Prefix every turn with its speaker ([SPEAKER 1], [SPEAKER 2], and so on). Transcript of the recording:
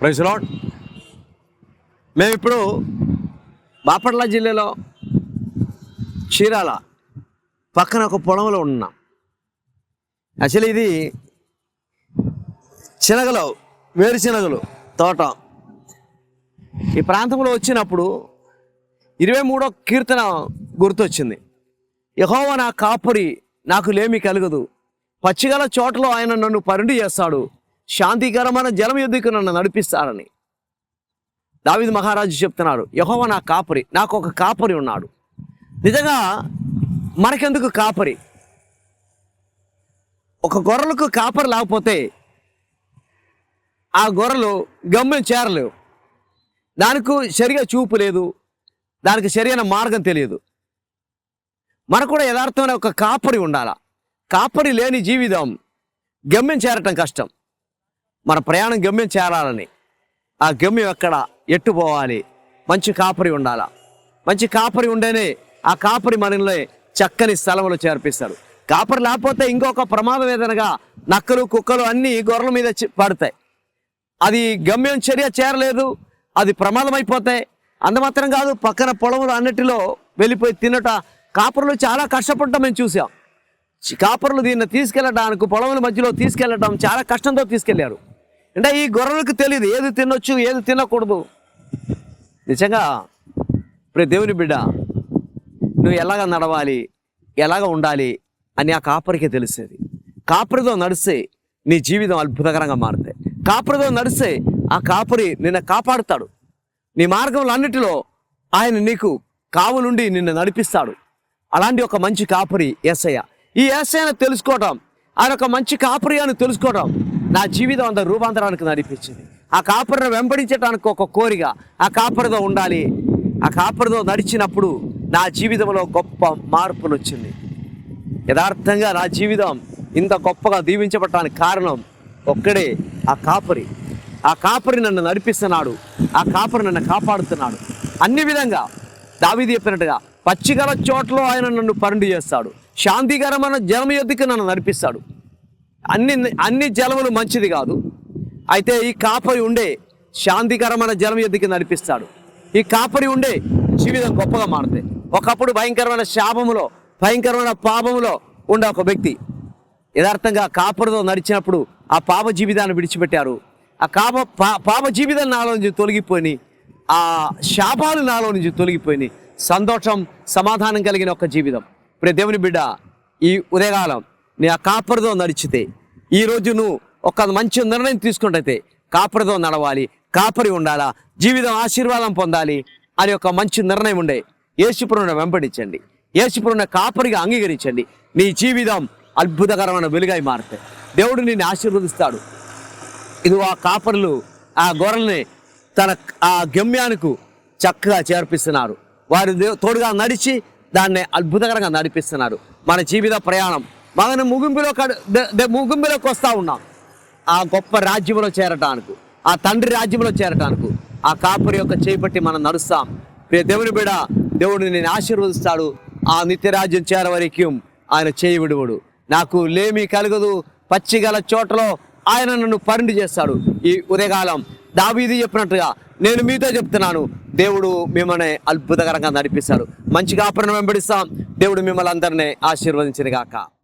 [SPEAKER 1] Praise lord మేము ఇప్పుడు బాపట్ల జిల్లాలో చీరాల పక్కన ఒక పొలంలో ఉన్నాం యాక్చువల్లీ ఇది శనగలు వేరుశనగలు తోట. ఈ ప్రాంతంలో వచ్చినప్పుడు ఇరవై మూడో కీర్తన గుర్తొచ్చింది. యహోవ నా కాపురి నాకు లేమి కలగదు. పచ్చిగల చోటలో ఆయన నన్ను పరుండి చేస్తాడు. శాంతికరమైన జలం ఎద్దుకు నన్ను నడిపిస్తారని? దావిద్ మహారాజు చెప్తున్నాడు యహోవ నా కాపరి నాకు ఒక కాపరి ఉన్నాడు. నిజంగా మనకెందుకు కాపరి? ఒక గొర్రెలకు కాపరి లేకపోతే ఆ గొర్రెలు గమ్యం చేరలేవు. దానికి సరిగా చూపు లేదు దానికి సరైన మార్గం తెలియదు. మనకు కూడా యథార్థమైన ఒక కాపరి ఉండాల? కాపరి లేని జీవితం గమ్యం చేరటం కష్టం. మన ప్రయాణం గమ్యం చేరాలని. ఆ గమ్యం ఎక్కడ? ఎట్టు పోవాలి? మంచి కాపరి ఉండాలా? మంచి కాపరి ఉండేనే ఆ కాపరి మనల్ని చక్కని స్థలంలో చేర్పిస్తారు కాపరి లేకపోతే ఇంకొక ప్రమాదం ఏదనగా నక్కలు కుక్కలు అన్నీ గొర్రెల మీద పడతాయి. అది గమ్యం చర్య చేరలేదు అది ప్రమాదం అయిపోతాయి అంతమాత్రం కాదు పక్కన పొలములు అన్నిటిలో వెళ్ళిపోయి తినట కాపరులు చాలా కష్టపడటం మేము చూసాం కాపరులు దీన్ని తీసుకెళ్ళడానికి పొలముల మధ్యలో తీసుకెళ్ళటం చాలా కష్టంతో తీసుకెళ్ళారు. అంటే ఈ గొర్రెలకు తెలియదు. ఏది తినొచ్చు ఏది తినకూడదు. నిజంగా ఇప్పుడు దేవుని బిడ్డ నువ్వు ఎలాగ నడవాలి ఎలాగ ఉండాలి అని ఆ కాపరికి తెలిసేది. కాపరితో నడిస్తే నీ జీవితం అద్భుతకరంగా మారుతాయి. కాపరితో నడిస్తే ఆ కాపరి నిన్ను కాపాడుతాడు. నీ మార్గంలో అన్నిటిలో ఆయన నీకు కావులుండి నిన్ను నడిపిస్తాడు. అలాంటి ఒక మంచి కాపరి ఏసయ్య. ఈ ఏసయ్యను తెలుసుకోవటం ఆయన ఒక మంచి కాపరి అని తెలుసుకోవటం నా జీవితం అంత రూపాంతరానికి నడిపించింది. ఆ కాపరిని వెంబడించడానికి ఒక కోరిక. ఆ కాపరితో ఉండాలి. ఆ కాపరితో నడిచినప్పుడు నా జీవితంలో గొప్ప మార్పును వచ్చింది యథార్థంగా నా జీవితం ఇంత గొప్పగా దీవించబడటానికి కారణం ఒక్కడే ఆ కాపరి. ఆ కాపరి నన్ను నడిపిస్తున్నాడు. ఆ కాపరి నన్ను కాపాడుతున్నాడు. అన్ని విధంగా దావిది చెప్పినట్టుగా పచ్చిగల చోట్ల ఆయన నన్ను పరుండి చేస్తాడు. శాంతికరమైన జనం యొద్దకు నన్ను నడిపిస్తాడు. అన్ని అన్ని జలములు మంచిది కాదు. అయితే ఈ కాపరి ఉండే శాంతికరమైన జలం ఎద్దుకి నడిపిస్తాడు. ఈ కాపరి ఉండే జీవితం గొప్పగా మారుతాయి. ఒకప్పుడు భయంకరమైన శాపములో భయంకరమైన పాపములో ఉండే ఒక వ్యక్తి యథార్థంగా కాపరితో నడిచినప్పుడు ఆ పాప జీవితాన్ని విడిచిపెట్టారు. ఆ కాప పా పాప జీవితం నాలో నుంచి తొలగిపోయి ఆ శాపాలు నాలో నుంచి తొలగిపోయి సంతోషం సమాధానం కలిగిన ఒక జీవితం. ఇప్పుడు దేవుని బిడ్డ ఈ ఉదయకాలం నీ ఆ కాపరితో నడిచితే ఈ రోజు నువ్వు ఒక మంచి నిర్ణయం తీసుకుంటైతే కాపరితో నడవాలి కాపరి ఉండాలా జీవితం ఆశీర్వాదం పొందాలి అని ఒక మంచి నిర్ణయం ఉండే. యేసుప్రభుని వెంపడించండి యేసుప్రభుని కాపరిగా అంగీకరించండి. నీ జీవితం అద్భుతకరమైన వెలుగై మారుతాయి దేవుడు నిన్ను ఆశీర్వదిస్తాడు. ఇది ఆ కాపరులు ఆ గొర్రెల్ని తన ఆ గమ్యానికి చక్కగా చేర్పిస్తున్నారు. వారి తోడుగా నడిచి దాన్ని అద్భుతకరంగా నడిపిస్తున్నారు. మన జీవిత ప్రయాణం మన ముగింపులో ముగింపులోకి వస్తూ ఉన్నాం. ఆ గొప్ప రాజ్యంలో చేరటానికి ఆ తండ్రి రాజ్యంలో చేరటానికి ఆ కాపురి యొక్క చేపట్టి మనం నడుస్తాం. ప్రియ దేవుని బిడ దేవుడు నేను ఆశీర్వదిస్తాడు. ఆ నిత్య రాజ్యం ఆయన చేయవిడువుడు నాకు లేమి కలగదు. పచ్చిగల చోటలో ఆయన నన్ను పరుండి చేస్తాడు. ఈ ఉదయకాలం దావీది చెప్పినట్టుగా నేను మీతో చెప్తున్నాను. దేవుడు మిమ్మల్ని అద్భుతకరంగా నడిపిస్తాడు. మంచి కాపురం వెంబడిస్తాం దేవుడు మిమ్మల్ని అందరినీ ఆశీర్వదించిన గాక